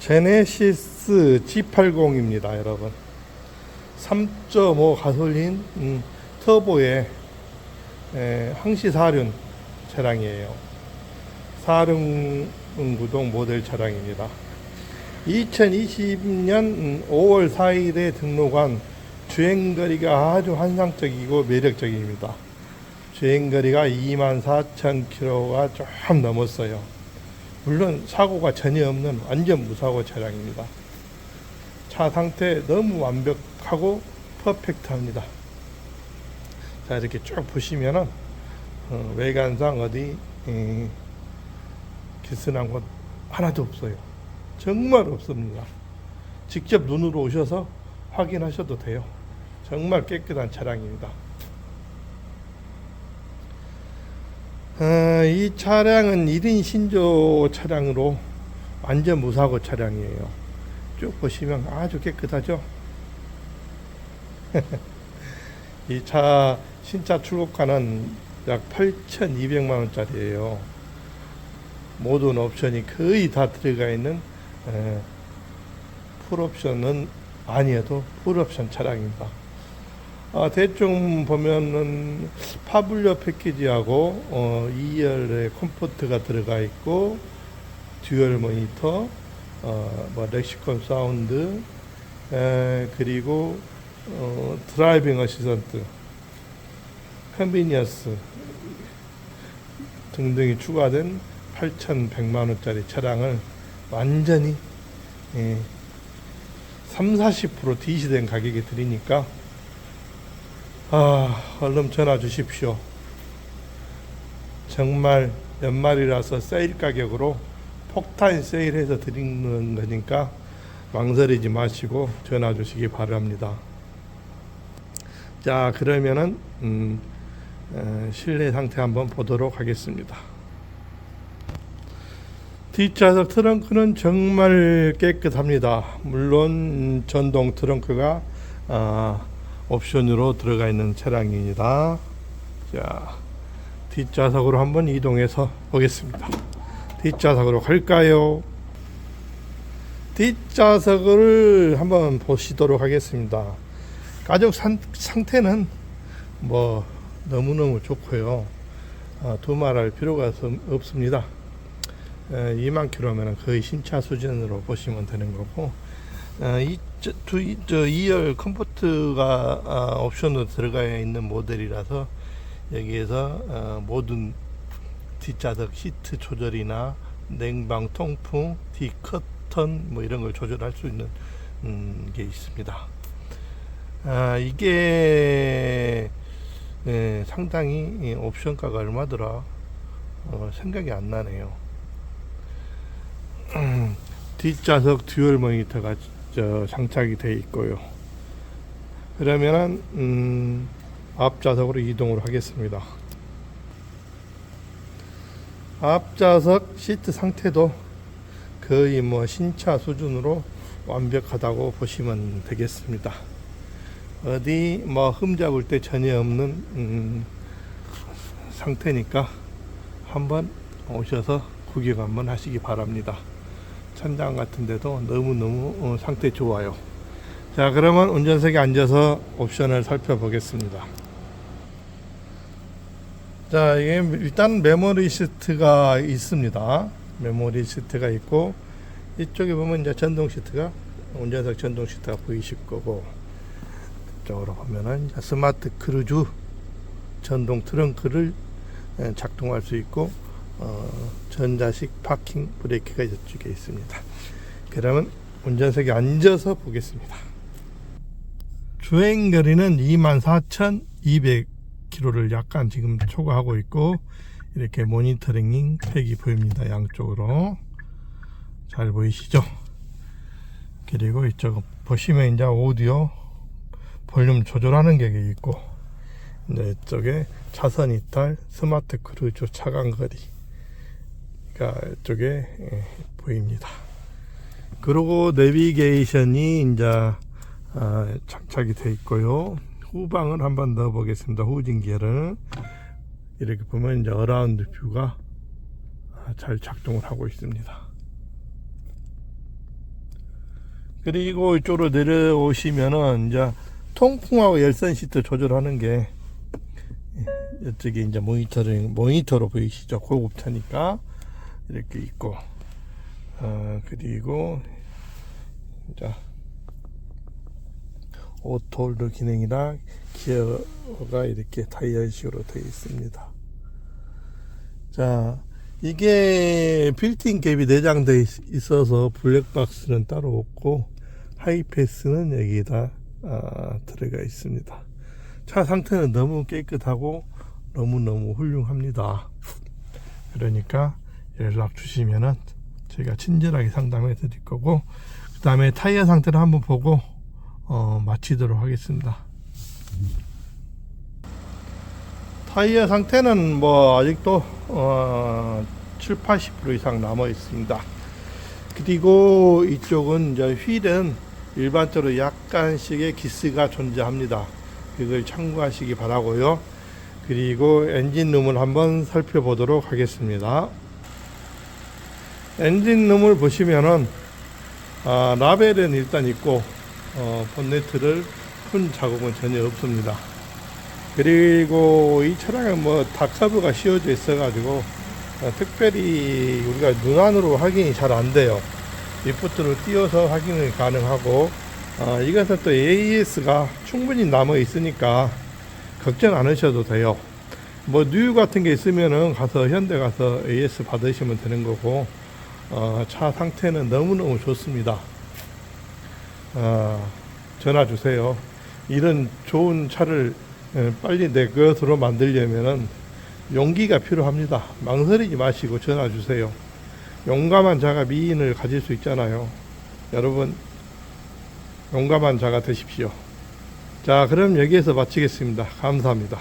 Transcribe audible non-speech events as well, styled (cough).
제네시스 G80입니다, 여러분. 3.5 가솔린 음, 터보의 에, 항시 사륜 차량이에요. 사륜 구동 모델 차량입니다. 2020년 5월 4일에 등록한 주행거리가 아주 환상적이고 매력적입니다. 주행거리가 24,000km가 좀 넘었어요. 물론 사고가 전혀 없는 완전 무사고 차량입니다. 차 상태 너무 완벽하고 퍼펙트합니다. 자 이렇게 쭉 보시면은 어, 외관상 어디 에, 기스난 곳 하나도 없어요. 정말 없습니다. 직접 눈으로 오셔서 확인하셔도 돼요. 정말 깨끗한 차량입니다. 어, 이 차량은 1인 신조 차량으로 완전 무사고 차량이에요. 쭉 보시면 아주 깨끗하죠? (laughs) 이 차 신차 출고가는 약 8,200만 원짜리예요. 모든 옵션이 거의 다 들어가 있는 에, 풀옵션은 아니어도 풀옵션 차량입니다. 아, 대충 보면은 파블려 패키지하고 어, 2열의 컴포트가 들어가 있고 듀얼 모니터, 어, 뭐 렉시콘 사운드, 에, 그리고 어, 드라이빙 어시선트, 컨비니언스 등등이 추가된 8,100만 원짜리 차량을 완전히 예, 3, 40% DC된 가격에 드리니까 아, 얼른 전화 주십시오. 정말 연말이라서 세일 가격으로 폭탄 세일해서 드리는 거니까 망설이지 마시고 전화 주시기 바랍니다. 자, 그러면은 음, 에, 실내 상태 한번 보도록 하겠습니다. 뒷좌석 트렁크는 정말 깨끗합니다. 물론 음, 전동 트렁크가 아, 옵션으로 들어가 있는 차량입니다. 자, 뒷좌석으로 한번 이동해서 보겠습니다. 뒷좌석으로 갈까요? 뒷좌석을 한번 보시도록 하겠습니다. 가죽 산, 상태는 뭐 너무너무 좋고요. 어, 두말할 필요가 없, 없습니다. 에, 2만 킬로면 거의 신차 수준으로 보시면 되는 거고 저, 두, 이, 저 2열 컴포트가 아, 옵션으로 들어가 있는 모델이라서 여기에서 어, 모든 뒷좌석 시트 조절이나 냉방, 통풍, 디커튼 뭐 이런 걸 조절할 수 있는 음, 게 있습니다. 아, 이게 예, 상당히 이 옵션가가 얼마더라 어, 생각이 안 나네요. 뒷좌석 듀얼 모니터가 저 장착이 되어 있고요. 그러면은 음, 앞좌석으로 이동을 하겠습니다. 앞좌석 시트 상태도 거의 뭐 신차 수준으로 완벽하다고 보시면 되겠습니다. 어디 뭐 흠잡을 때 전혀 없는 음, 상태니까 한번 오셔서 구경 한번 하시기 바랍니다. 천장 같은 데도 너무너무 어, 상태 좋아요. 자, 그러면 운전석에 앉아서 옵션을 살펴보겠습니다. 자, 이게 일단 메모리 시트가 있습니다. 메모리 시트가 있고 이쪽에 보면 이제 전동 시트가 운전석 전동 시트가 보이실 거고 이쪽으로 보면은 스마트 크루즈 전동 트렁크를 예, 작동할 수 있고 어, 전자식 파킹 브레이크가 이쪽에 있습니다. 그러면 운전석에 앉아서 보겠습니다. 주행 거리는 24,200km를 약간 지금 초과하고 있고 이렇게 모니터링 팩이 보입니다. 양쪽으로 잘 보이시죠? 그리고 이쪽 보시면 이제 오디오 볼륨 조절하는 게 있고 이제 이쪽에 차선 이탈 스마트 크루즈 차간 거리 가이 쪽에 예, 보입니다. 그리고 내비게이션이 이제 아, 장착이 되어 있고요. 후방을 한번 넣어 보겠습니다. 후진기를 이렇게 보면 이제 어라운드 뷰가 아, 잘 작동을 하고 있습니다. 그리고 이쪽으로 내려오시면은 이제 통풍하고 열선 시트 조절하는 게 이쪽에 이제 모니터링 모니터로 보이시죠 고급차니까 이렇게 있고 어 그리고 자 오토홀드 기능이랑 기어가 이렇게 타이어식으로 되어 있습니다. 자, 이게 빌트인 갭이 내장되어 있- 있어서 블랙박스는 따로 없고 하이패스는 여기다 아, 들어가 있습니다. 차 상태는 너무 깨끗하고 너무너무 훌륭합니다. 그러니까 연락 주시면은 제가 친절하게 상담해 드릴 거고 그 다음에 타이어 상태를 한번 보고 어, 마치도록 하겠습니다. 타이어 상태는 뭐 아직도 어, 7, 80% 이상 남아 있습니다. 그리고 이쪽은 이제 휠은 일반적으로 약간씩의 기스가 존재합니다. 그걸 참고하시기 바라고요. 그리고 엔진룸을 한번 살펴보도록 하겠습니다. 엔진룸을 보시면은 아, 라벨은 일단 있고 어, 본네트를 푼 자국은 전혀 없습니다. 그리고 이 차량은 뭐 다커브가 씌워져 있어 가지고 어, 특별히 우리가 눈안으로 확인이 잘 안 돼요. 리프트를 띄워서 확인이 가능하고 어, 이것은 또 AES가 충분히 남아 있으니까 걱정 안 하셔도 돼요. 뭐 뉴 같은 게 있으면은 가서 현대 가서 AS 받으시면 되는 거고 어, 차 상태는 너무너무 좋습니다. 어, 전화 주세요. 이런 좋은 차를 에, 빨리 내 것으로 만들려면은 용기가 필요합니다. 망설이지 마시고 전화 주세요. 용감한 자가 미인을 가질 수 있잖아요. 여러분, 용감한 자가 되십시오. 자, 그럼 여기에서 마치겠습니다. 감사합니다.